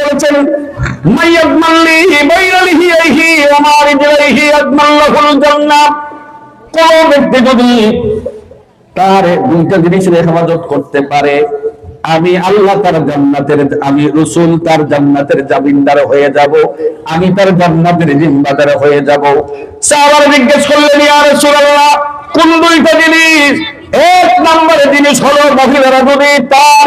বলেছেন আমি আল্লাহ তার জান্নাতের, আমি রসুল তার জান্নাতের জামিনদার হয়ে যাব, আমি তার জান্নাতের জিম্মাদার হয়ে যাব। সাহাবারা জিজ্ঞেস করলেন কোন দুইটা জিনিস? এক নম্বরে জিনিস হলো তার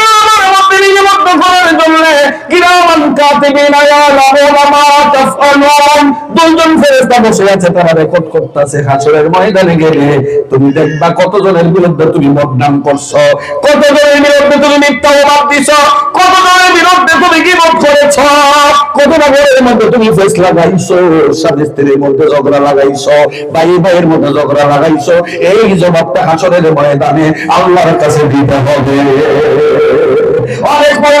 তুমি দেখবা কতজনের বিরুদ্ধে তুমি বদনাম করছ, কতজনের বিরুদ্ধে তুমি মিথ্যা অপবাদ দিছো, কতজনের বিরুদ্ধে তুমি গীবত করেছ, কত নগরের মধ্যে তুমি ফেস লাগাইছো, স্বামী স্ত্রীর মধ্যে ঝগড়া লাগাইছো, ভাই ভাইয়ের মধ্যে ঝগড়া লাগাইছো, এই জবাবটা হাসরের ময়দানে আল্লাহর কাছে দিতে হবে। অনেক পরে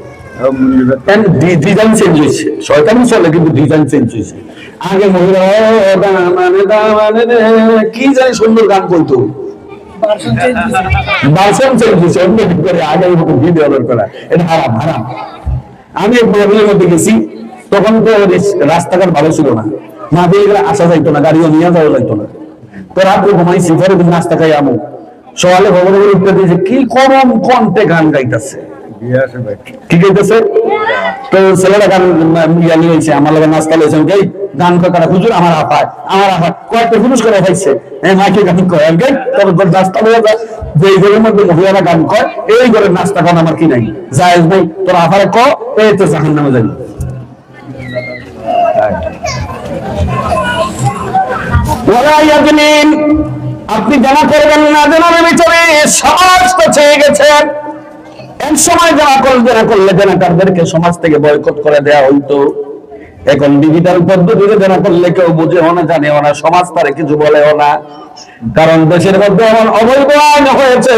ডিজাইন চেঞ্জ হয়েছে? শয়তানি চলে কিন্তু ডিজাইন চেঞ্জ হয়েছে। আগে মহিলা কি জানি সুন্দর গান বলতো? বাসন চেঞ্জ হয়েছে। অন্য কি করে আগে ভিডিও অর্ডার করা। এটা হারাম হারাম। আমি মধ্যে গেছি তখন তো রাস্তাঘাট ভালো ছিল না। মাহফিলে গেলে আসা যাইতো না গাড়িও নিয়ে যাওয়া যাইতো না। তো রাত্রে ঘুমাইছি পরে দিন নাস্তা খাই আমু। সকালে খবর খবর উঠতে দিয়েছে কি করম কণ্ঠে গান গাইতেছে। কি গাইতেছে তো গান আমার লাগে নাস্তা গান হুজুর, আমার আমার কয়েকটা পুরুষ করে পাইছে হ্যাঁ মাইকে গান কয়? তবে নাস্তা যায় যে ঘরের মধ্যে মহিলারা গান কয়, এই ঘরের নাস্তা গান আমার কি নাই? জায়েজ তোর ক এই তো জাহান নামে যাবি আপনি জানা করবেন না, জানার ভিতরে সমাজ তো গেছেন এক সময় যারা যারা করলে যারা তাদেরকে সমাজ থেকে বয়কট করে দেয়া হইতো, এখন ডিজিটাল পদ্ধতিতে যারা করলে কেউ বুঝেও না, জানেও না, সমাজ তারে কিছু বলেও না। কারণ দেশের মধ্যে এমন অবৈধ আইন হয়েছে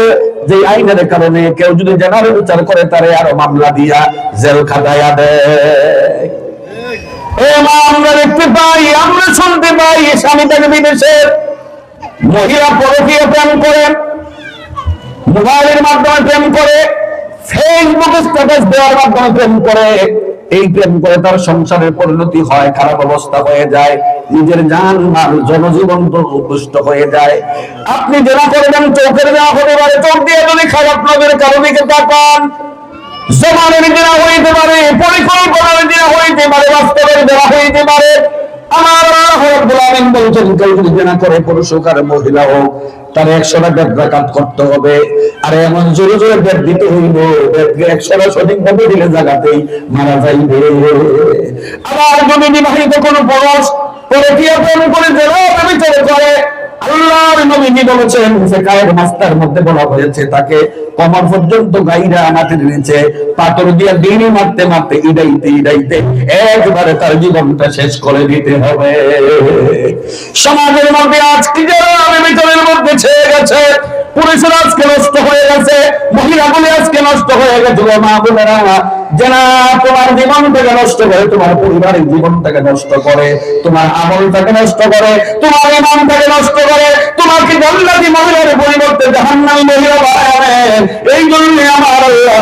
যে আইনের কারণে কেউ যদি জেনারেল বিচার করে, তারে আরও মামলা দিয়া জেল খাটাইয়া দেয়। আমরা দেখতে পাই, আমরা শুনতে পাই স্বামী তাকে বিদেশের মহিলা পরকীয় প্রেম করেন মোবাইলের মাধ্যমে প্রেম করে ফেসবুকে স্ট্যাটাস দেওয়ার মাধ্যমে প্রেম করে, এই প্রেম করে তার সংসারের পরিণতি হয়, খারাপ অবস্থা হয়ে যায়, নিজের জান মাল জনজীবন তো দুষ্ট হয়ে যায়। আপনি যারা করবেন চোখের দেওয়া হতে পারে, চোখ দিয়ে যদি খারাপ নজর কারও দিকে তাকান? জমানের দেওয়া হইতে পারে পরিকল্পনার দেওয়া হইতে পারে বাস্তবের দেওয়া হইতে পারে, আমার বলছেন, কেউ যদি করে, পুরুষ হোক আর মহিলা হোক, তার একশোটা বেদ রাকাত করতে হবে। আর এমন জোরে জোরে বেদ দিতে হইব একশোটা সঠিক ভাবে দিলে জায়গাতেই মারা যাইবে। আবার যদি বিবাহিত কোনো বয়স পরে কি আপন করে জেলা ব্যবচার করে আল্লাহর নবীজি বলেছেন যে কায়ের মাস্টার মধ্যে বলা হয়েছে, তাকে কমর পর্যন্ত গাইরা মাটির নিচে পাথর দিয়ে দিনই মারতে মারতে ইডাইতে ইডাইতে একবারে তার জীবনটা শেষ করে দিতে হবে। সমাজের মধ্যে আজকে যারা আমি ভিতরের মধ্যে ছেয়ে গেছে পুরুষের আজকে নষ্ট হয়ে গেছে, মহিলাগুলি আজকে নষ্ট হয়ে গেছে, মা বোনেরা। এই জন্য আমার আল্লাহ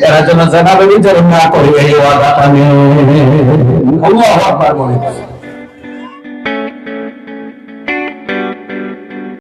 এরা যেন বিচার না করে